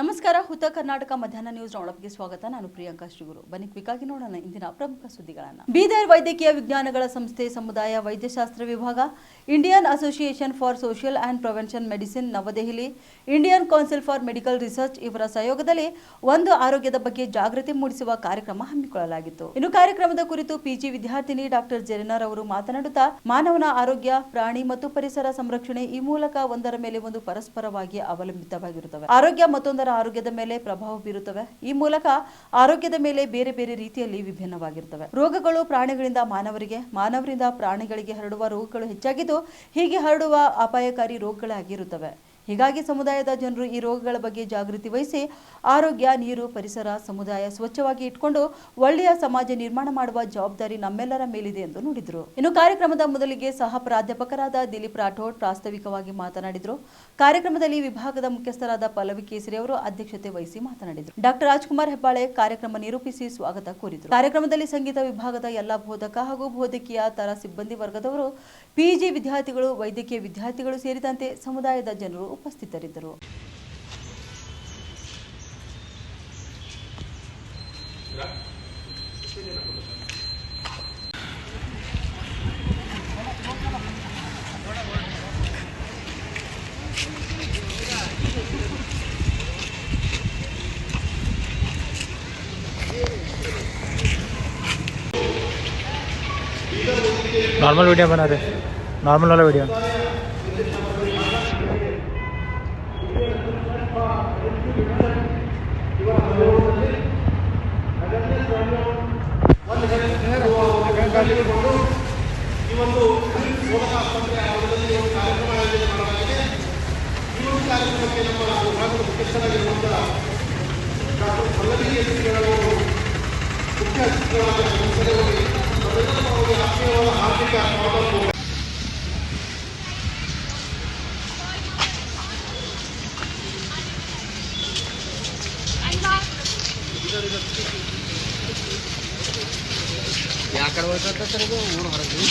ನಮಸ್ಕಾರ, ಹುತ ಕರ್ನಾಟಕ ಮಧ್ಯಾಹ್ನ ನ್ಯೂಸ್ ರೌಂಡಪ್ಗೆ ಸ್ವಾಗತ. ನಾನು ಪ್ರಿಯಾಂಕಾ ಶ್ರೀಗುರು. ಬನ್ನಿ ಕ್ವಿಕ್ಕಾಗಿ ನೋಡೋಣ ಇಂದಿನ ಪ್ರಮುಖ ಸುದ್ದಿಗಳನ್ನ. ಬೀದರ್ ವೈದ್ಯಕೀಯ ವಿಜ್ಞಾನಗಳ ಸಂಸ್ಥೆ ಸಮುದಾಯ ವೈದ್ಯಶಾಸ್ತ್ರ ವಿಭಾಗ Indian Association for Social and Prevention Medicine Navadehali Indian Council for Medical Research ಇವರ ಸಹಯೋಗದಲ್ಲಿ ಒಂದು ಆರೋಗ್ಯದ ಬಗ್ಗೆ ಜಾಗೃತಿ ಮೂಡಿಸುವ ಕಾರ್ಯಕ್ರಮ ಹಮ್ಮಿಕೊಳ್ಳಲಾಗಿತ್ತು. ಇನ್ನು ಕಾರ್ಯಕ್ರಮದ ಕುರಿತು ಪಿಜಿ ವಿದ್ಯಾರ್ಥಿನಿ ಡಾಕ್ಟರ್ ಜೆರಿನಾರ್ ಅವರು ಮಾತನಾಡುತ್ತಾ, ಮಾನವನ ಆರೋಗ್ಯ, ಪ್ರಾಣಿ ಮತ್ತು ಪರಿಸರ ಸಂರಕ್ಷಣೆ ಈ ಮೂಲಕ ಒಂದರ ಮೇಲೆ ಒಂದು ಪರಸ್ಪರವಾಗಿ ಅವಲಂಬಿತವಾಗಿರುತ್ತವೆ. ಆರೋಗ್ಯ ಮತ್ತೊಂದರ ಆರೋಗ್ಯದ ಮೇಲೆ ಪ್ರಭಾವ ಬೀರುತ್ತವೆ. ಈ ಮೂಲಕ ಆರೋಗ್ಯದ ಮೇಲೆ ಬೇರೆ ಬೇರೆ ರೀತಿಯಲ್ಲಿ ವಿಭಿನ್ನವಾಗಿರುತ್ತವೆ. ರೋಗಗಳು ಪ್ರಾಣಿಗಳಿಂದ ಮಾನವರಿಗೆ, ಮಾನವರಿಂದ ಪ್ರಾಣಿಗಳಿಗೆ ಹರಡುವ ರೋಗಗಳು ಹೆಚ್ಚಾಗಿದ್ದು ಹೀಗೆ ಹರಡುವ ಅಪಾಯಕಾರಿ ರೋಗಗಳಾಗಿರುತ್ತವೆ ಹೀಗಾಗಿ ಸಮುದಾಯದ ಜನರು ಈ ರೋಗಗಳ ಬಗ್ಗೆ ಜಾಗೃತಿ ವಹಿಸಿ ಆರೋಗ್ಯ, ನೀರು, ಪರಿಸರ, ಸಮುದಾಯ ಸ್ವಚ್ಛವಾಗಿ ಇಟ್ಕೊಂಡು ಒಳ್ಳೆಯ ಸಮಾಜ ನಿರ್ಮಾಣ ಮಾಡುವ ಜವಾಬ್ದಾರಿ ನಮ್ಮೆಲ್ಲರ ಮೇಲಿದೆ ಎಂದು ನುಡಿದರು. ಇನ್ನು ಕಾರ್ಯಕ್ರಮದ ಮೊದಲಿಗೆ ಸಹ ಪ್ರಾಧ್ಯಾಪಕರಾದ ದಿಲೀಪ್ ರಾಠೋಡ್ ಪ್ರಾಸ್ತಾವಿಕವಾಗಿ ಮಾತನಾಡಿದರು. ಕಾರ್ಯಕ್ರಮದಲ್ಲಿ ವಿಭಾಗದ ಮುಖ್ಯಸ್ಥರಾದ ಪಲ್ಲವಿ ಕೇಸರಿ ಅವರು ಅಧ್ಯಕ್ಷತೆ ವಹಿಸಿ ಮಾತನಾಡಿದರು. ಡಾಕ್ಟರ್ ರಾಜ್ಕುಮಾರ್ ಹೆಬ್ಬಾಳೆ ಕಾರ್ಯಕ್ರಮ ನಿರೂಪಿಸಿ ಸ್ವಾಗತ ಕೋರಿದರು. ಕಾರ್ಯಕ್ರಮದಲ್ಲಿ ಸಂಗೀತ ವಿಭಾಗದ ಎಲ್ಲ ಬೋಧಕ ಹಾಗೂ ಬೋಧಕೀಯ ತರ ಸಿಬ್ಬಂದಿ ವರ್ಗದವರು ಪಿಜಿ ವಿದ್ಯಾರ್ಥಿಗಳು, ವೈದ್ಯಕೀಯ ವಿದ್ಯಾರ್ಥಿಗಳು ಸೇರಿದಂತೆ ಸಮುದಾಯದ ಜನರು ಉಪಸ್ಥಿತರಿದ್ದರು नॉर्मल वीडियो बना रहे नॉर्मल वाला वीडियो ಮುಖ್ಯ ಅತಿಥಿಗಳಾದ ಆತ್ಮೀಯವಾದ ಆರ್ಥಿಕ ಯಾಕಡೆ ಹೋಗ್ತದ ಸರ್ ಇದು ಊರು ಹೊರಗೆ